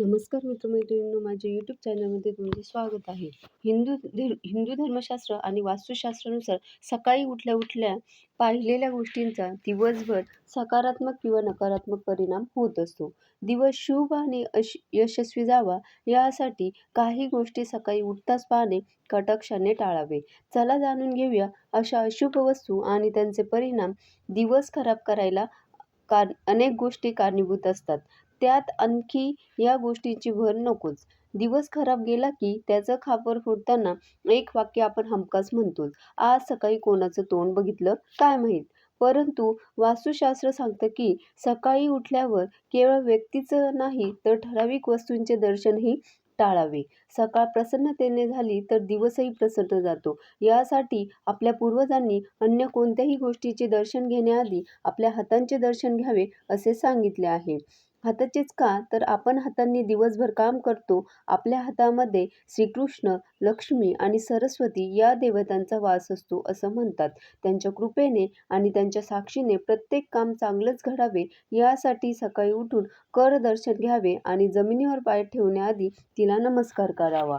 नमस्कार मित्रमैत्रिणींनो माझ्या यूट्यूब चॅनलमध्ये तुमचे स्वागत आहे. हिंदू धर हिंदू धर्मशास्त्र आणि वास्तुशास्त्रानुसार सकाळी उठल्या उठल्या पाहिलेल्या गोष्टींचा दिवसभर सकारात्मक किंवा नकारात्मक परिणाम होत असतो. दिवस शुभ आणि अश यशस्वी जावा यासाठी काही गोष्टी सकाळी उठताच पाहणे कटाक्षाने टाळावे. चला जाणून घेऊया अशा अशुभ वस्तू आणि त्यांचे परिणाम दिवस खराब करायला कार अनेक गोष्टी कारणीभूत असतात. त्यात आणखी या गोष्टींची भर नकोच. दिवस खराब गेला की त्याचं खापर फोडताना एक वाक्य आपण हमखास म्हणतोच. आज सकाळी कोणाचं तोंड बघितलं? काय माहीत? परंतु वास्तुशास्त्र सांगतं की सकाळी उठल्यावर केवळ व्यक्तीचं नाही तर ठराविक वस्तूंचे दर्शनही टाळावे. सकाळ प्रसन्नतेने झाली तर दिवसही प्रसन्न जातो. यासाठी आपल्या पूर्वजांनी अन्य कोणत्याही गोष्टीचे दर्शन घेण्याआधी आपल्या हातांचे दर्शन घ्यावे असे सांगितले आहे. हाताचेच का? तर आपण हातांनी दिवसभर काम करतो. आपल्या हातामध्ये श्रीकृष्ण लक्ष्मी आणि सरस्वती या देवतांचा वास असतो असं म्हणतात. त्यांच्या कृपेने आणि त्यांच्या साक्षीने प्रत्येक काम चांगलंच घडावे यासाठी सकाळी उठून कर दर्शन घ्यावे आणि जमिनीवर पाय ठेवण्याआधी तिला नमस्कार करावा.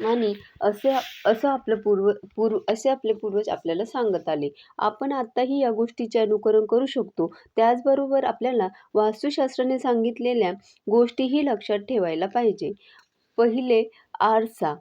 आणि असे असं आपलं पूर्व पूर्व असे आपले पूर्वज आपल्याला सांगत आले. आपण आत्ताही या गोष्टीचे अनुकरण करू शकतो. त्याचबरोबर आपल्याला वास्तुशास्त्राने सांगितलेल्या गोष्टीही लक्षात ठेवायला पाहिजे. पहिले आरसा.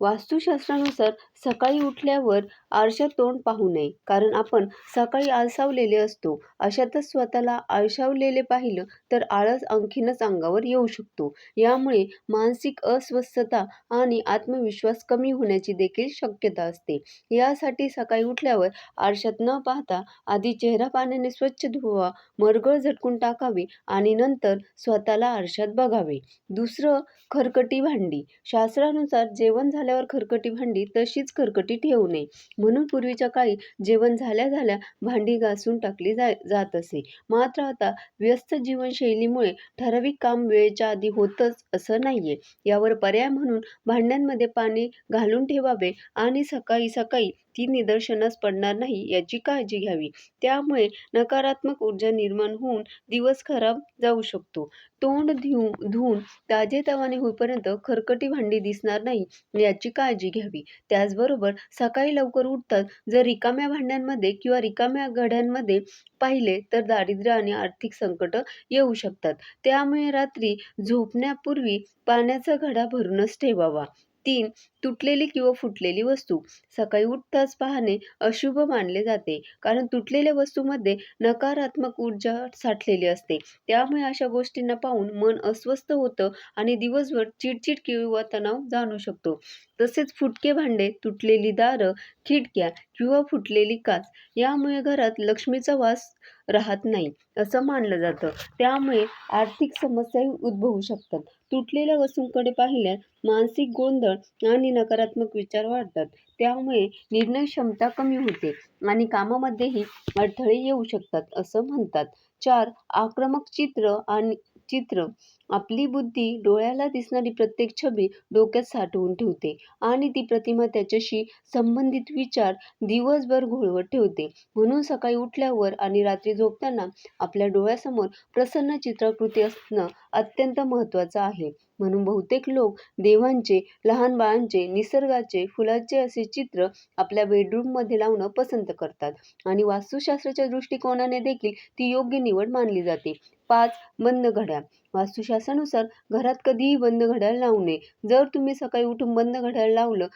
वास्तुशास्त्रानुसार सकाळी उठल्यावर आरशात तोंड पाहू नये. कारण आपण सकाळी आळसावलेले असतो. अशातच स्वतःला आळसावलेले पाहिलं तर आळस आणखीनच अंगावर येऊ शकतो. यामुळे मानसिक अस्वस्थता आणि आत्मविश्वास कमी होण्याची देखील शक्यता असते. यासाठी सकाळी उठल्यावर आरशात न पाहता आधी चेहरा पाण्याने स्वच्छ धुवा मरगळ झटकून टाकावी आणि नंतर स्वतःला आरशात बघावे. दुसरं खरकटी भांडी. शास्त्रानुसार जेवण झाल्यावर खरकटी भांडी तशीच खरकटी ठेवू नये. म्हणून पूर्वीच्या काळी जेवण झाल्या झाल्या भांडी घासून टाकली जा जात असे. मात्र आता व्यस्त जीवनशैलीमुळे ठराविक काम वेळेच्या आधी होतच असं नाहीये. यावर पर्याय म्हणून भांड्यांमध्ये पाणी घालून ठेवावे आणि सकाळी सकाळी ती निदर्शनास पडणार नाही याची काळजी घ्यावी. त्यामुळे नकारात्मक ऊर्जा निर्माण होऊन दिवस खराब जाऊ शकतो. तोंड धुऊ धुवून ताजेतवाने होईपर्यंत खरकटी भांडी दिसणार नाही याची काळजी घ्यावी. त्याचबरोबर सकाळी लवकर उठतात. जर रिकाम्या भांड्यांमध्ये किंवा रिकाम्या घड्यांमध्ये पाहिले तर दारिद्र्य आणि आर्थिक संकट येऊ शकतात. त्यामुळे रात्री झोपण्यापूर्वी पाण्याचा घडा भरूनच ठेवावा. तीन तुटलेली किंवा फुटलेली वस्तू. सकाळी उठताच पाहणे अशुभ मानले जाते. कारण तुटलेल्या वस्तूमध्ये नकारात्मक ऊर्जा साठलेली असते. त्यामुळे अशा गोष्टींना पाहून मन अस्वस्थ होतं आणि दिवसभर चिडचिड किंवा तणाव जाणू शकतो. तसेच फुटके भांडे तुटलेली दारं खिडक्या किंवा फुटलेली काच. यामुळे घरात लक्ष्मीचा वास राहत नाही असं मानलं जातं. त्यामुळे आर्थिक समस्याही उद्भवू शकतात. तुटलेल्या वस्तूंकडे पाहिल्यास मानसिक गोंधळ आणि नकारात्मक विचार वाढतात. त्यामुळे निर्णय क्षमता कमी होते आणि कामामध्येही अडथळे येऊ शकतात असं म्हणतात. चार आक्रमक चित्र आणि चित्र. आपली बुद्धी डोळ्याला दिसणारी प्रत्येक छबी डोक्यात साठवून ठेवते आणि ती प्रतिमा त्याच्याशी संबंधित विचार दिवसभर घोळवत ठेवते. म्हणून सकाळी उठल्यावर आणि रात्री झोपताना आपल्या डोळ्यासमोर प्रसन्न चित्राकृती असणं अत्यंत महत्त्वाचं आहे. म्हणून बहुतेक लोक देवांचे लहान बाळांचे निसर्गाचे फुलाचे असे चित्र आपल्या बेडरूममध्ये लावणं पसंत करतात. आणि वास्तुशास्त्राच्या दृष्टिकोनाने देखील ती योग्य निवड मानली जाते. पाच बंद घड्याळ. वास्तुशास्त्रानुसार घरात कधीही बंद घड्याळ लावू नये. जर तुम्ही सकाळी उठून बंद घड्याळ लावलं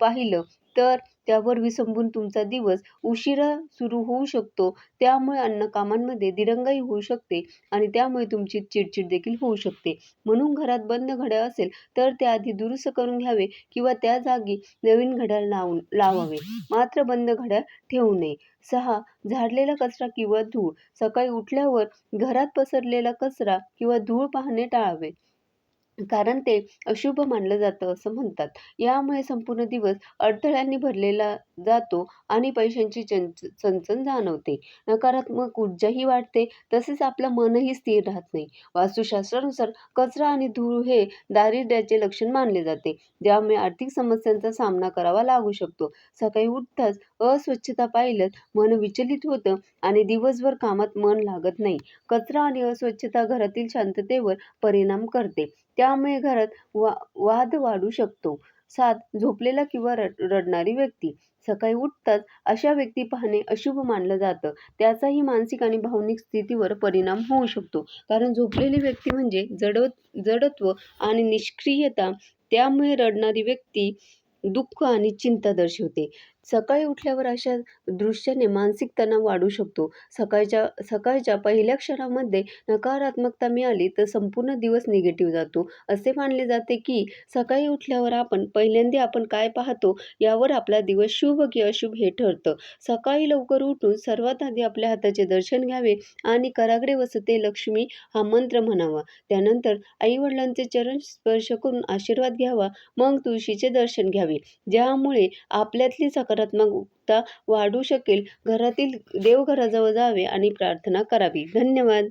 पाहिलं तर त्यावर विसंबून तुमचा दिवस उशिरा सुरू होऊ शकतो. त्यामुळे अन्न कामांमध्ये दिरंगाई होऊ शकते आणि त्यामुळे तुमची चिडचिड देखील होऊ शकते. म्हणून घरात बंद घड्याळ असेल तर ते आधी दुरुस्त करून घ्यावे किंवा त्या जागी नवीन घड्याळ लावून लावावे. मात्र बंद घड्याळ ठेवू नये. सहा. झाडलेला कचरा किंवा धूळ. सकाळी उठल्यावर घरात पसरलेला कचरा किंवा धूळ पाहणे टाळावे. कारण ते अशुभ मानलं जातं असं म्हणतात. यामुळे संपूर्ण दिवस अडथळ्यांनी भरलेला जातो आणि पैशांची चंच चणचण जाणवते. नकारात्मक ऊर्जाही वाढते, तसेच आपलं मनही स्थिर राहत नाही. वास्तुशास्त्रानुसार कचरा आणि धूळ हे दारिद्र्याचे लक्षण मानले जाते, ज्यामुळे आर्थिक समस्यांचा सामना करावा लागू शकतो. सकाळी उठताच अस्वच्छता पाहिलं मन विचलित होतं आणि दिवसभर कामात मन लागत नाही. कचरा आणि अस्वच्छता घरातील शांततेवर परिणाम करते, त्यामुळे घरात वा वाद वाढू शकतो. सात झोपलेला किंवा रड रडणारी व्यक्ती सकाळी उठताच अशा व्यक्ती पाहणे अशुभ मानलं जातं. त्याचाही मानसिक आणि भावनिक स्थितीवर परिणाम होऊ शकतो. कारण झोपलेली व्यक्ती म्हणजे जड जडत्व आणि निष्क्रियता, त्यामुळे रडणारी व्यक्ती दुःख आणि चिंता दर्शवते. सकाळी उठल्यावर अशा दृश्याने मानसिक तणाव वाढू शकतो. सकाळच्या सकाळच्या पहिल्या क्षणामध्ये नकारात्मकता मिळाली तर संपूर्ण दिवस निगेटिव्ह जातो. असे मानले जाते की सकाळी उठल्यावर आपण पहिल्यांदा आपण काय पाहतो यावर आपला दिवस शुभ की अशुभ हे ठरतं. सकाळी लवकर उठून सर्वात आधी आपल्या हाताचे दर्शन घ्यावे आणि कराग्रे वसते लक्ष्मी हा मंत्र म्हणावा. त्यानंतर आईवडिलांचे चरण स्पर्श करून आशीर्वाद घ्यावा. मग तुळशीचे दर्शन घ्यावे, ज्यामुळे आपल्यातली सकारात्मकता वाढू शकेल. घरातील देवघराजवळ जावे आणि प्रार्थना करावी. धन्यवाद.